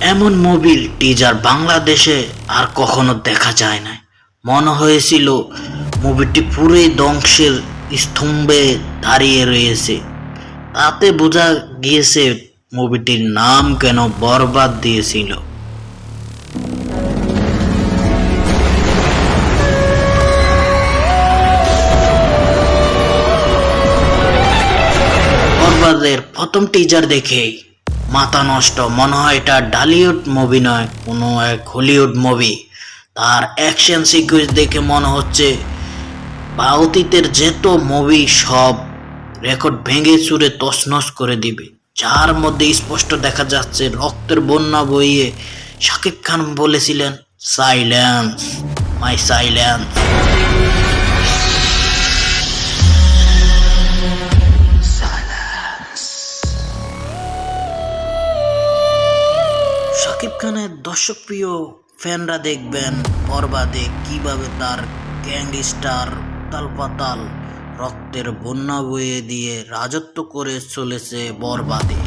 এমন মুভির টিজার বাংলাদেশে আর কখনো দেখা যায় না মনে হয়েছিল মুভিটি পুরোই ধ্বংসের স্তম্ভে দাঁড়িয়ে রয়েছে। তাতে বোঝা গিয়েছে মুভিটির নাম কেন বরবাদ দিয়েছিল। বরবাদের প্রথম টিজার দেখেই মাথা নষ্ট। মনে হয় এটা ডালিউড মুভি নয়, কোনো এক হলিউড মুভি। তার অ্যাকশন সিকুয়েন্স দেখে মনে হচ্ছে বা অতীতের যেত মুভি সব রেকর্ড ভেঙে চুরে তছনছ করে দিবে। যার মধ্যে স্পষ্ট দেখা যাচ্ছে রক্তের বন্যা বইয়ে শাকিব খান বলেছিলেন, সাইলেন্স, মাই সাইলেন্স। শাকিব খানের দর্শকপ্রিয় ফ্যানরা দেখবেন বরবাদে কীভাবে তার গ্যাংস্টার তালপাতাল রক্তের বন্যা বয়ে দিয়ে রাজত্ব করে চলেছে বরবাদে।